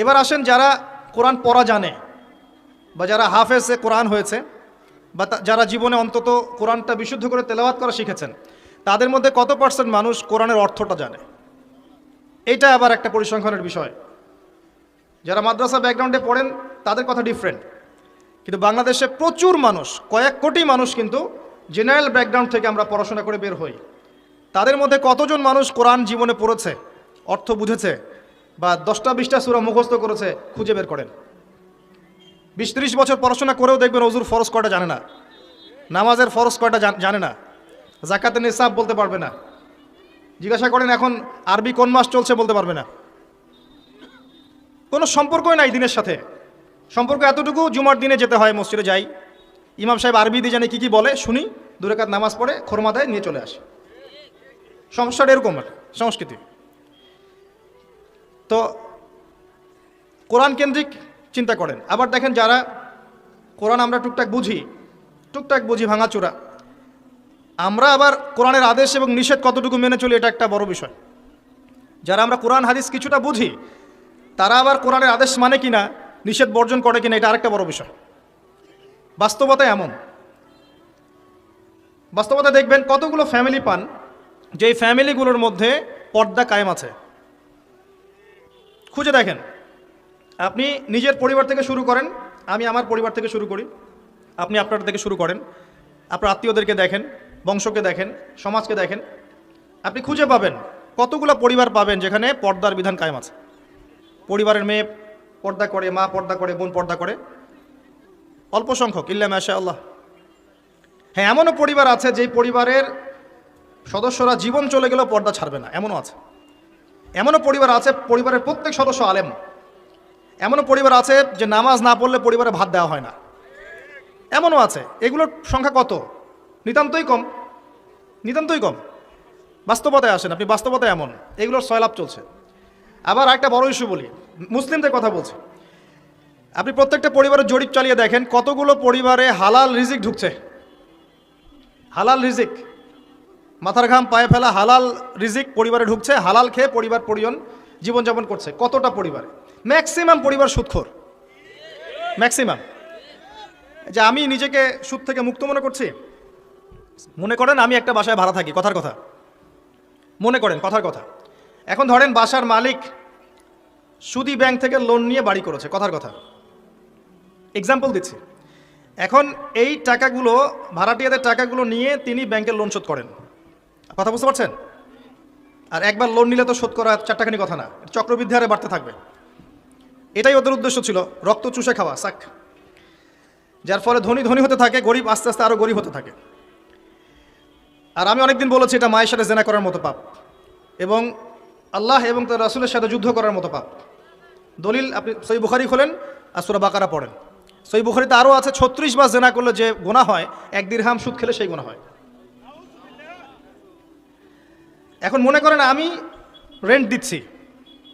এবার আসেন যারা কোরআন পড়া জানে বা যারা হাফেজে কোরআন হয়েছে বা যারা জীবনে অন্তত কোরআনটা বিশুদ্ধ করে তেলাওয়াত করা শিখেছেন, তাদের মধ্যে কত পার্সেন্ট মানুষ কোরআনের অর্থটা জানে? এইটা আবার একটা পরিসংখ্যানের বিষয়। যারা মাদ্রাসা ব্যাকগ্রাউন্ডে পড়েন, তাদের কথা ডিফারেন্ট কিন্তু বাংলাদেশে প্রচুর মানুষ, কয়েক কোটি মানুষ কিন্তু জেনারেল ব্যাকগ্রাউন্ড থেকে আমরা পড়াশোনা করে বের হই। তাদের মধ্যে কতজন মানুষ কোরআন জীবনে পড়েছে, অর্থ বুঝেছে বা দশটা, বিশটা সুরা মুখস্থ করেছে, খুঁজে বের করেন। বিশ, ত্রিশ বছর পড়াশোনা করেও দেখবেন অজুর ফরজ কয়টা জানে না। নামাজের ফরজ কয়টা জানে না। জাকাতের নিসাব বলতে পারবে না। জিজ্ঞাসা করেন, এখন আরবি কোন মাস চলছে বলতে পারবে না। কোনো সম্পর্কই নাই দিনের সাথে। সম্পর্ক এতটুকু জুমার দিনে যেতে হয়, মসজিদে যাই। ইমাম সাহেব আরবি দিয়ে জানে কী কী বলে, শুনি, দুরেকাত নামাজ পড়ে খোরমা দেয় নিয়ে চলে আসে। সমস্যাটা এরকম আর সংস্কৃতি। তো কোরআন কেন্দ্রিক চিন্তা করেন। আবার দেখেন যারা কোরআন আমরা টুকটাক বুঝি টুকটাক বুঝি ভাঙাচোরা, আমরা আবার কোরআনের আদেশ এবং নিষেধ কতটুকু মেনে চলি এটা একটা বড় বিষয়। যারা আমরা কোরআন, হাদিস কিছুটা বুঝি, তারা আবার কোরআনের আদেশ মানে কিনা, নিষেধ বর্জন করে কিনা, এটা আরেকটা বড় বিষয়। বাস্তবতা এমন। বাস্তবতা দেখবেন কতগুলো ফ্যামিলি পান, যেই ফ্যামিলিগুলোর মধ্যে পর্দা কায়েম আছে। খুঁজে দেখেন। আপনি নিজের পরিবার থেকে শুরু করেন, আমি আমার পরিবার থেকে শুরু করি। আপনি আপনার থেকে শুরু করেন, আপনার আত্মীয়দেরকে দেখেন, বংশকে দেখেন, সমাজকে দেখেন। আপনি খুঁজে পাবেন, কতগুলো পরিবার পাবেন যেখানে পর্দার বিধান কায়েম আছে। পরিবারের মেয়ে পর্দা করে, মা পর্দা করে, বোন পর্দা করে। অল্প সংখ্যক, ইল্লা মাশা আল্লাহ হ্যাঁ এমনও পরিবার আছে যেই পরিবারের সদস্যরা জীবন চলে গেলেও পর্দা ছাড়বে না, এমনও আছে। এমনও পরিবার আছে, পরিবারের প্রত্যেক সদস্য আলেম। এমনও পরিবার আছে যে নামাজ না পড়লে পরিবারে ভাত দেওয়া হয় না। এমনও আছে। এগুলোর সংখ্যা কত? নিতান্তই কম। নিতান্তই কম। বাস্তবতায় আসেন আপনি, বাস্তবতায় এমন। এগুলোর সয়লাভ চলছে। আবার একটা বড় ইস্যু বলি। মুসলিমদের কথা বলছি। আপনি প্রত্যেকটা পরিবারের জরিপ চালিয়ে দেখেন কতগুলো পরিবারে হালাল রিজিক ঢুকছে। হালাল রিজিক। মাথার ঘাম, পায়ে ফেলা, হালাল রিজিক পরিবারে ঢুকছে, হালাল খেয়ে পরিবার, পরিজন জীবনযাপন করছে। কতটা পরিবারে? ম্যাক্সিমাম পরিবার সুদখোর। ম্যাক্সিমাম যে আমি নিজেকে সুদ থেকে মুক্ত মনে করছি, মনে করেন আমি একটা বাসায় ভাড়া থাকি, কথার কথা। মনে করেন, কথার কথা। এখন ধরেন বাসার মালিক সুদি ব্যাংক থেকে লোন নিয়ে বাড়ি করেছে, কথার কথা। এক্সাম্পল দিচ্ছি। এখন এই টাকাগুলো, ভাড়াটিয়াদের টাকাগুলো নিয়ে তিনি ব্যাংকের লোন শোধ করেন। কথা বুঝতে পারছেন? আর একবার লোন নিলে তো শোধ করা চারটাখানি কথা না চক্রবৃদ্ধি হারে বাড়তে থাকবে। এটাই ওদের উদ্দেশ্য ছিল, রক্ত চুষে খাওয়া, সাক। যার ফলে ধনী ধনী হতে থাকে, গরিব আস্তে আস্তে আরও গরিব হতে থাকে। আর আমি অনেকদিন বলেছি, এটা মায়ের সাথে জেনা করার মতো পাপ। এবং আল্লাহ এবং তার রাসুলের সাথে যুদ্ধ করার মতো পাপ। দলিল আপনি সই বুখারি খোলেন আর সুরা বাকারা পড়েন। সই বুখারিতে আরও আছে, ছত্রিশ বার জেনা করলে যে গোনা হয়, এক দিরহাম সুদ খেলে সেই গোনা হয়। এখন মনে করেন আমি রেন্ট দিচ্ছি,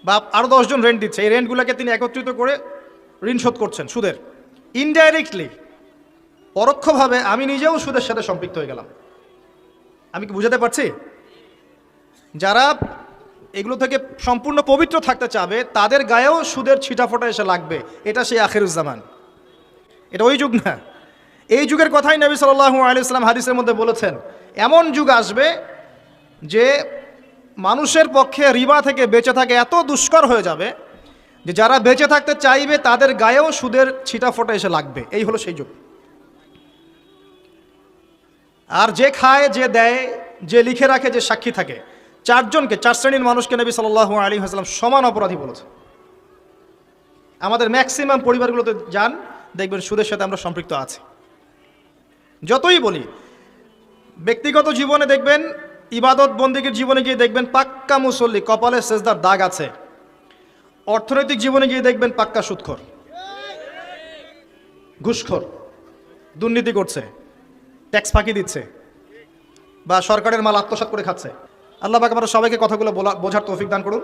বা আরও দশজন রেন্ট দিচ্ছে, এই রেন্টগুলোকে তিনি একত্রিত করে ঋণ শোধ করছেন সুদের। ইনডাইরেক্টলি পরোক্ষভাবে আমি নিজেও সুদের সাথে সম্পৃক্ত হয়ে গেলাম। আমি কি বুঝাতে পারছি? যারা এগুলো থেকে সম্পূর্ণ পবিত্র থাকতে চাবে, তাদের গায়েও সুদের ছিটাফোটা এসে লাগবে। এটা সেই আখিরুজ্জামান এটা ওই যুগ না। এই যুগের কথাই নবী সাল্লাহু আলিয়াল্লাম হাদিসের মধ্যে বলেছেন, এমন যুগ আসবে যে মানুষের পক্ষে রিবা থেকে বেঁচে থাকে এত দুষ্কর হয়ে যাবে যে যারা বেঁচে থাকতে চাইবে তাদের গায়েও সুদের ছিটাফোটা এসে লাগবে। এই হলো সেই যুগ। আর যে খায়, যে দেয়, যে লিখে রাখে, যে সাক্ষী থাকে, চারজনকে, চার শ্রেণির মানুষকে নবী সাল্লাহ আলী হাসলাম সমান অপরাধী বলেছে আমাদের ম্যাক্সিমাম পরিবারগুলোতে যান, দেখবেন সুদের সাথে আমরা সম্পৃক্ত আছি। যতই বলি, ব্যক্তিগত জীবনে দেখবেন ইবাদত বন্দীগীর জীবনে গিয়ে দেখবেন পাক্কা মুসল্লি, কপালে সেজদার দাগ আছে। অর্থনৈতিক জীবনে গিয়ে দেখবেন পাক্কা সুৎখর ঘুষখোর, দুর্নীতি করছে, ট্যাক্স ফাঁকি দিচ্ছে, বা সরকারের মাল আত্মসাত করে খাচ্ছে। আল্লাহ পাক আমরা সবাইকে কথাগুলো বোঝার তৌফিক দান করুন।